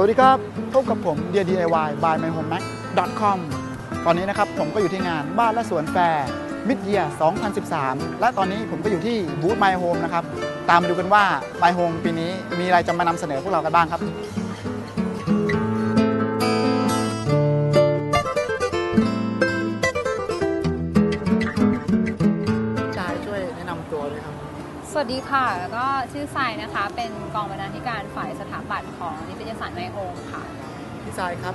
สวัสดีครับ พบกับผมเดีย DIY by my home mac com ตอนนี้นะครับผมก็อยู่ที่งานบ้านและสวนแฟร์มิดเยีย2013 และตอนนี้ผมก็อยู่ที่บูธ My Home นะครับ ตามมาดูกันว่า My Home ปีนี้มีอะไรจะมานำเสนอพวกเรากันบ้างครับ สวัสดีค่ะ แล้วก็ชื่อทรายนะคะ เป็นกองบรรณาธิการฝ่ายสถาปัตย์ของนิตยสารไมโฮมค่ะ พี่ชายครับ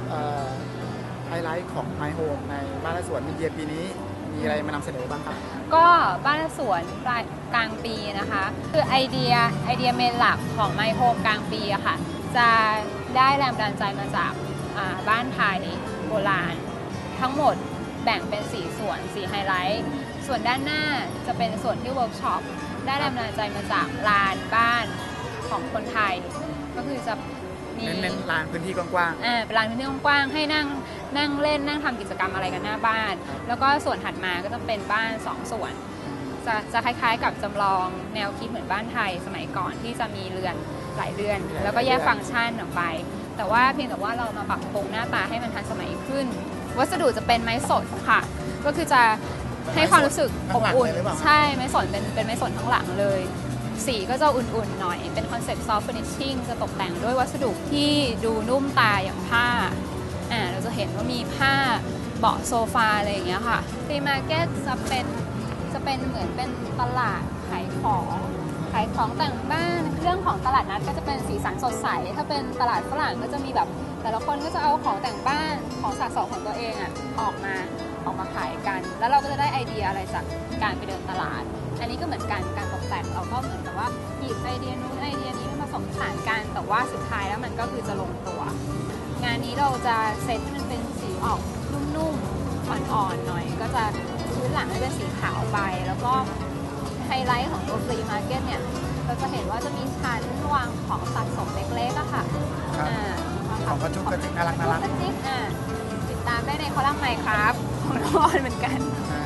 ไฮไลท์ของ My Home ในบ้านและสวนมิดเยียปีนี้มีอะไรมานำเสนอบ้างครับ ก็บ้านและสวนปลายกลางปีนะคะ คือไอเดียไอเดียเมนหลักของไมโฮมกลางปีอะค่ะ จะได้แรงบันดาลใจมาจากอ่าบ้านไทยโบราณ ทั้งหมดแบ่งเป็น 4 ส่วน 4 ไฮไลท์ ส่วนด้านหน้าจะเป็นส่วนที่เวิร์กช็อป ได้แรงบันดาลใจมาจากลานบ้านของคนไทย ก็คือจะมีเน้นๆลานพื้นที่กว้างอ่าเป็นลานพื้นที่กว้างๆให้นั่งนั่งเล่นนั่งทำกิจกรรมอะไรกันหน้าบ้าน แล้วก็ส่วนถัดมาก็จะเป็นบ้านสองส่วนจะจะคล้ายๆกับจำลองแนวคิดเหมือนบ้านไทยสมัยก่อนที่จะมีเรือนหลายเรือน แล้วก็แยกฟังก์ชันออกไป แต่ว่าเพียงแต่ว่าเรามาปรับปรุงหน้าตาให้มันทันสมัยขึ้น วัสดุจะเป็นไม้สดค่ะ ก็คือจะ ให้ความรู้สึกอบอุ่น ใช่ไม้สนเป็นเป็นไม้สนทั้งหลังเลย สีก็จะอุ่นๆหน่อย เป็นคอนเซ็ปต์ soft finishing จะตกแต่งด้วยวัสดุที่ดูนุ่มตาอย่างผ้าอ่าเราจะเห็นว่ามีผ้าเบาะโซฟาอะไรอย่างเงี้ยค่ะตีมาร์เก็ตจะเป็นจะเป็นเหมือนเป็นตลาดขายของขายของแต่งบ้านเรื่องของตลาดนัดก็จะเป็นสีสันสดใส ถ้าเป็นตลาดฝรั่งก็จะมีแบบ แต่ละคนก็จะเอาของแต่งบ้านของสะสมของตัวเองอะออกมา ออกมาขายกัน แล้วเราก็จะได้ไอเดียอะไรจากการไปเดินตลาด อันนี้ก็เหมือนกันการตกแต่งเราก็เหมือนกับว่าหยิบไอเดียนู้นไอเดียนี้มาผสมผสานกัน แต่ว่าสุดท้ายแล้วมันก็คือจะลงตัว งานนี้เราจะเซตให้มันเป็นสีออกนุ่มๆอ่อนๆหน่อย ก็จะพื้นหลังให้เป็นสีขาวไป แล้วก็ไฮไลท์ของตัวฟรีมาร์เก็ตเนี่ยเราจะเห็นว่าจะมีชั้นวางของสะสมเล็กๆอะค่ะๆครับอ่าของกระจุกกระจิกน่ารักน่ารักกระจิกอ่า ติดตามได้ในคอลัมน์ใหม่ครับของน้องออนเหมือนกันอ่า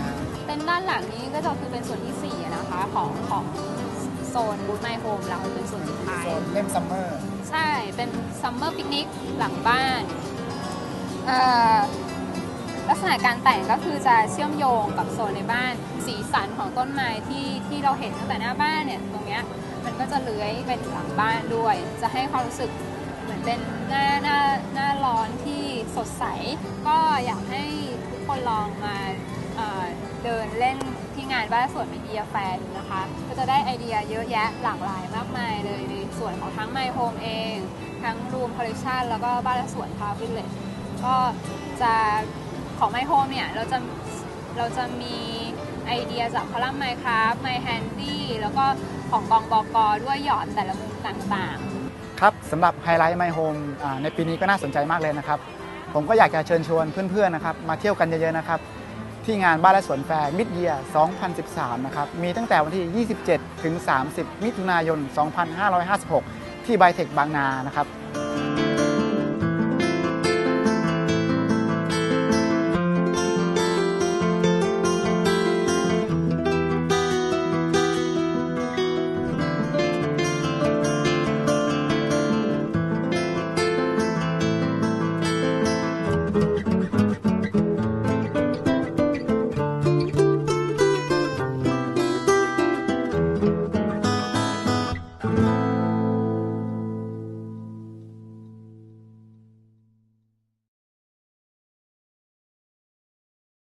เต็นท์ด้านหลังนี้ก็จะคือเป็นส่วนที่ 4 นะคะ ของของโซนบูธไมโฮมเราเป็นส่วนสุดท้าย โซนเล่มซัมเมอร์ ใช่ เป็นซัมเมอร์ปิกนิกหลังบ้านเอ่อลักษณะการแต่งก็คือจะเชื่อมโยงกับโซนในบ้าน สีสันของต้นไม้ที่ที่เราเห็นตั้งแต่หน้าบ้านเนี่ยตรงเนี้ยมันก็จะเลื้อยไปถึงหลังบ้านด้วย จะให้ความรู้สึกเหมื อนเป็นหน้าหน้าหน้าร้อนที่สดใส ก็อยากให้ทุกคนลองมาเอ่อเดินเล่นที่งานบ้านสวนมีเดียแฟร์นะคะ ก็จะได้ไอเดียเยอะแยะหลากหลายมากมายเลยในส่วนของทั้ง My Home เอง ทั้ง Room Collection แล้วก็บ้านและสวนคาวิลเลจก็จะของ My Home เนี่ยเราจะเราจะมีไอเดียจากคอลัมน์ Minecraft My Handy แล้วก็ของกองบอกด้วยหยอดแต่ละมุมต่างๆ ครับสำหรับไฮไลท์ไมโฮมในปีนี้ก็น่าสนใจมากเลยนะครับ ผมก็อยากจะเชิญชวนเพื่อนๆนะครับมาเที่ยวกันเยอะๆนะครับ ที่งานบ้านและสวนแฟร์มิดเยีย2013 นะครับ มีตั้งแต่วันที่ 27 ถึง 30 มิถุนายน 2556 ที่ไบเทคบางนานะครับ